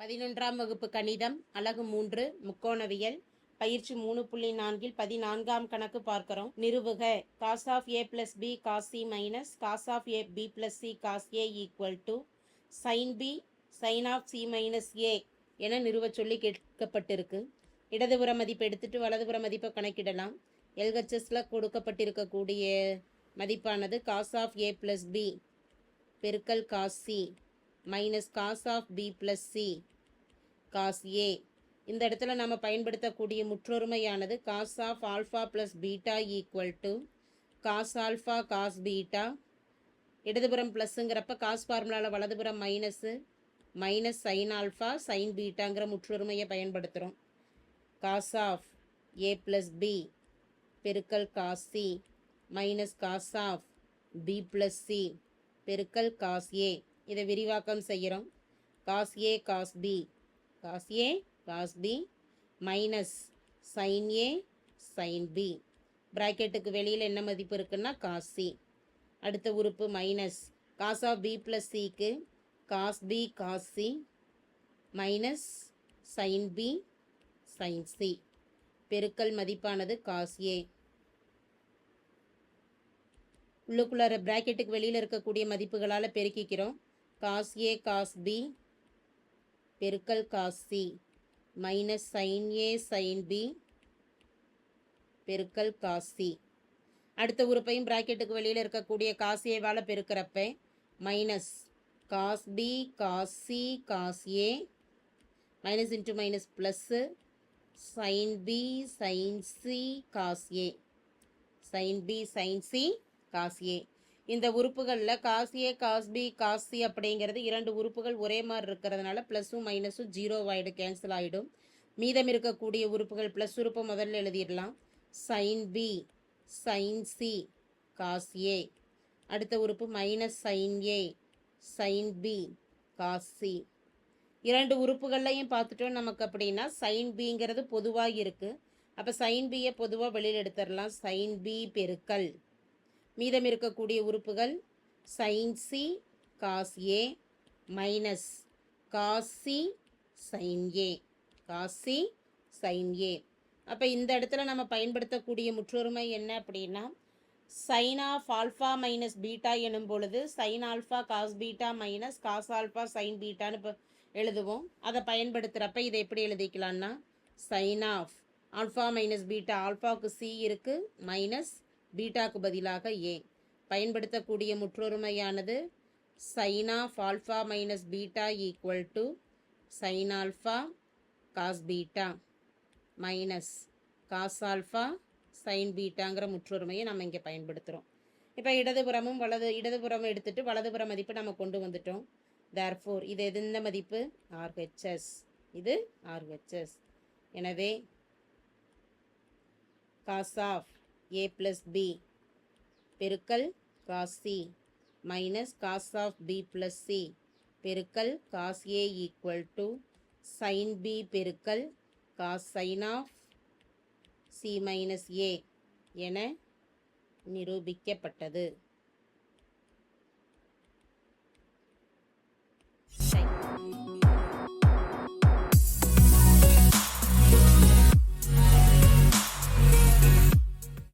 பதினொன்றாம் வகுப்பு கணிதம் அலகு மூன்று முக்கோணவியல் பயிற்சி மூணு புள்ளி நான்கில் பதினான்காம் கணக்கு பார்க்கிறோம். நிறுவுக. Cos of A plus B cos C minus cos of A B plus C cos A equal to sine B sine of C minus A என நிறுவ சொல்லி கேட்கப்பட்டிருக்கு. இடதுபுற மதிப்பு எடுத்துட்டு வலதுபுற மதிப்பை கணக்கிடலாம். எல்ஹெச்எஸில் கொடுக்கப்பட்டிருக்கக்கூடிய மதிப்பானது cos of A plus B பெருக்கல் cos C minus cos of B plus C cos A இந்த இடத்துல நம்ம பயன்படுத்தக்கூடிய முற்றொருமையானது cos of alpha plus beta equal to cos alpha cos beta இடதுபுறம் ப்ளஸ்ஸுங்கிறப்ப காஸ் ஃபார்முலாவில் வலதுபுறம் minus minus sine alpha sine பீட்டாங்கிற முற்றொருமையை பயன்படுத்துகிறோம் cos of A plus B பெருக்கல் cos C minus cos of B plus C பெருக்கல் காஸ் ஏ இதை விரிவாக்கம் செய்கிறோம். Cos A cos B. Cos A cos B minus sine A sine B. ப்ராக்கெட்டுக்கு வெளியில் என்ன மதிப்பு இருக்குன்னா காஸ் சி. அடுத்த உறுப்பு minus cos of B plus சிக்கு cos B cos C minus sine B sine C. பெருக்கல் மதிப்பானது காஸ் ஏ. உள்ளுக்குள்ளார ப்ராக்கெட்டுக்கு வெளியில் இருக்கக்கூடிய மதிப்புகளால் பெருக்கிக்கிறோம். காஸ் ஏ காஸ் பி பெருக்கல் cos C. Minus sine A sine B பெருக்கல் காஸ் சி. அடுத்த உறுப்பையும் ப்ராக்கெட்டுக்கு வெளியில் இருக்கக்கூடிய காஸ் ஏவால் பெருக்கிறப்ப minus cos B cos C cos A minus into minus plus sine B sine C cos A. Sine B sine C cos A. இந்த உறுப்புகளில் காசியே காஸ்பி cos B அப்படிங்கிறது இரண்டு உறுப்புகள் ஒரே மாதிரி இருக்கிறதுனால ப்ளஸ்ஸும் மைனஸும் ஜீரோ ஆகிடும் கேன்சல் ஆகிடும் மீதம் இருக்கக்கூடிய உறுப்புகள் ப்ளஸ் உறுப்பை முதல்ல எழுதிடலாம். Sine B sine C cos A அடுத்த உறுப்பு minus sine A sine B cos C இரண்டு உறுப்புகள்லையும் பார்த்துட்டோம் நமக்கு அப்படின்னா சைன் பிங்கிறது பொதுவாக இருக்குது அப்போ சைன் பியை பொதுவாக வெளியில் எடுத்துடலாம். சைன் பி பெருக்கல். மீதம் இருக்கக்கூடிய உறுப்புகள் sine C cos A minus Kashi sine A Kashi sine A அப்போ இந்த இடத்துல நம்ம பயன்படுத்தக்கூடிய முற்றொருமை என்ன அப்படின்னா sine of alpha minus beta எனும் பொழுது sine alpha cos beta minus cos alpha sine பீட்டான்னு இப்போ எழுதுவோம். அதை பயன்படுத்துகிறப்ப இதை எப்படி எழுதிக்கலான்னா sine of alpha minus beta ஆல்ஃபாவுக்கு C இருக்குது மைனஸ் பீட்டாக்கு பதிலாக ஏ. பயன்படுத்தக்கூடிய முற்றொருமையானது sine of alpha minus beta equal to sine alpha cos beta minus cos alpha sine பீட்டாங்கிற முற்றொருமையை நம்ம இங்கே பயன்படுத்துகிறோம். இப்போ இடதுபுறமும் வலது இடதுபுறம் எடுத்துட்டு வலதுபுற மதிப்பு நம்ம கொண்டு வந்துட்டோம். தேர்ஃபோர் இது எந்த மதிப்பு? ஆர்ஹெச்எஸ் இது ஆர்ஹெச்எஸ் எனவே cos of A plus B பெருக்கல் cos C minus cos of B plus C பெருக்கல் cos A equal to sine B பெருக்கல் cos sine of C minus A என நிரூபிக்கப்பட்டது.